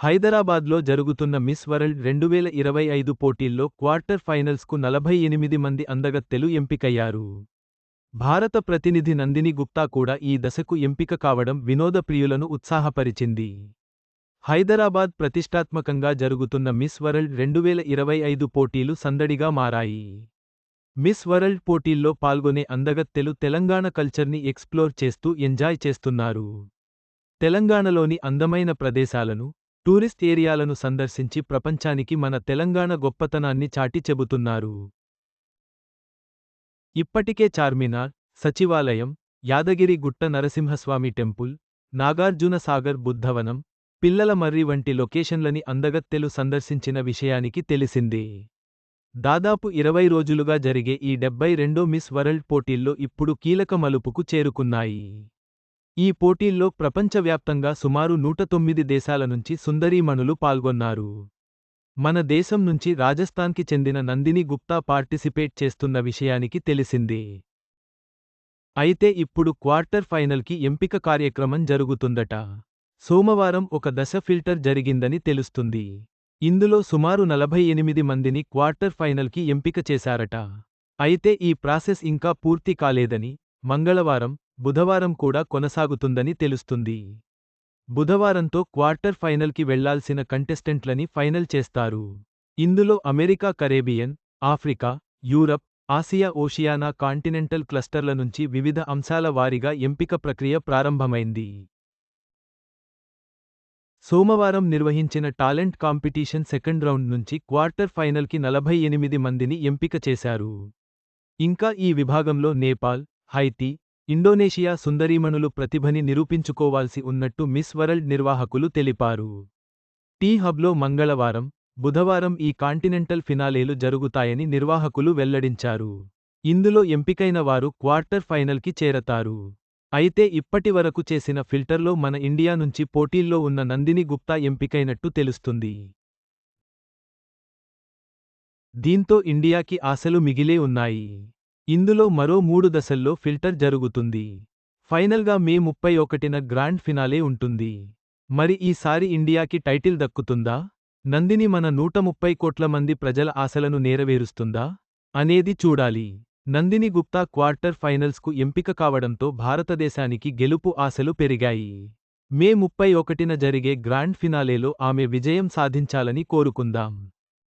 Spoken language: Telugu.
హైదరాబాద్లో జరుగుతున్న మిస్ వరల్డ్ రెండువేల ఇరవై ఐదు పోటీల్లో క్వార్టర్ ఫైనల్స్కు నలభై ఎనిమిది మంది అందగత్తెలు ఎంపికయ్యారు. భారత ప్రతినిధి నందిని గుప్తా కూడా ఈ దశకు ఎంపిక కావడం వినోద ప్రియులను ఉత్సాహపరిచింది. హైదరాబాద్ ప్రతిష్టాత్మకంగా జరుగుతున్న మిస్ వరల్డ్ రెండువేల ఇరవై ఐదు పోటీలు సందడిగా మారాయి. మిస్ వరల్డ్ పోటీల్లో పాల్గొనే అందగత్తెలు తెలంగాణ కల్చర్ని ఎక్స్ప్లోర్ చేస్తూ ఎంజాయ్ చేస్తున్నారు. తెలంగాణలోని అందమైన ప్రదేశాలను టూరిస్ట్ ఏరియాలను సందర్శించి ప్రపంచానికి మన తెలంగాణ గొప్పతనాన్ని చాటి చెబుతున్నారు. ఇప్పటికే చార్మినార్ సచివాలయం యాదగిరి గుట్ట నరసింహస్వామి టెంపుల్ నాగార్జున సాగర్ బుద్ధవనం పిల్లల మర్రి వంటి లొకేషన్లని అందగత్తెలు సందర్శించిన విషయానికి తెలిసిందే. దాదాపు ఇరవై రోజులుగా జరిగే ఈ డెబ్బై రెండో మిస్ వరల్డ్ పోటీల్లో ఇప్పుడు కీలక మలుపుకు చేరుకున్నాయి. ఈ పోటీల్లో ప్రపంచవ్యాప్తంగా సుమారు నూట తొమ్మిది దేశాల నుంచి సుందరీమణులు పాల్గొన్నారు. మన దేశం నుంచి రాజస్థాన్కి చెందిన నందిని గుప్తా పార్టిసిపేట్ చేస్తున్న విషయానికి తెలిసింది. అయితే ఇప్పుడు క్వార్టర్ ఫైనల్కి ఎంపిక కార్యక్రమం జరుగుతుందట. సోమవారం ఒక దశ ఫిల్టర్ జరిగిందని తెలుస్తుంది. ఇందులో సుమారు నలభై ఎనిమిది మందిని క్వార్టర్ ఫైనల్కి ఎంపిక చేశారట. అయితే ఈ ప్రాసెస్ ఇంకా పూర్తి కాలేదని మంగళవారం బుధవారం కూడా కొనసాగుతుందని తెలుస్తుంది. బుధవారంతో క్వార్టర్ ఫైనల్కి వెళ్ళాల్సిన కంటెస్టెంట్లని ఫైనల్ చేస్తారు. ఇందులో America Caribbean Africa Europe Asia Oceania continental క్లస్టర్ల నుంచి వివిధ అంశాల వారీగా ఎంపిక ప్రక్రియ ప్రారంభమైంది. సోమవారం నిర్వహించిన టాలెంట్ కాంపిటీషన్ సెకండ్ రౌండ్ నుంచి క్వార్టర్ ఫైనల్కి నలభై ఎనిమిది మందిని ఎంపిక చేశారు. ఇంకా ఈ విభాగంలో నేపాల్ హైతీ ఇండోనేషియా సుందరీమణులు ప్రతిభని నిరూపించుకోవాల్సి ఉన్నట్టు మిస్ వరల్డ్ నిర్వాహకులు తెలిపారు. టీ హబ్లో మంగళవారం బుధవారం ఈ కాంటినెంటల్ ఫినాలేలు జరుగుతాయని నిర్వాహకులు వెల్లడించారు. ఇందులో ఎంపికైన వారు క్వార్టర్ ఫైనల్కి చేరతారు. అయితే ఇప్పటి వరకు చేసిన ఫిల్టర్లో మన ఇండియా నుంచి పోటీల్లో ఉన్న నందిని గుప్తా ఎంపికైనట్టు తెలుస్తుంది. దీంతో ఇండియాకి ఆశలు మిగిలే ఉన్నాయి. ఇందులో మరో మూడు దశల్లో ఫిల్టర్ జరుగుతుంది. ఫైనల్గా మే ముప్పై ఒకటిన గ్రాండ్ ఫినాలే ఉంటుంది. మరి ఈసారి ఇండియాకి టైటిల్ దక్కుతుందా? నందిని మన నూట ముప్పై కోట్ల మంది ప్రజల ఆశలను నేరవేరుస్తుందా? అనేది చూడాలి. నందిని గుప్తా క్వార్టర్ ఫైనల్స్కు ఎంపిక కావడంతో భారతదేశానికి గెలుపు ఆశలు పెరిగాయి. మే ముప్పై ఒకటిన జరిగే గ్రాండ్ ఫినాలేలో ఆమె విజయం సాధించాలని కోరుకుందాం.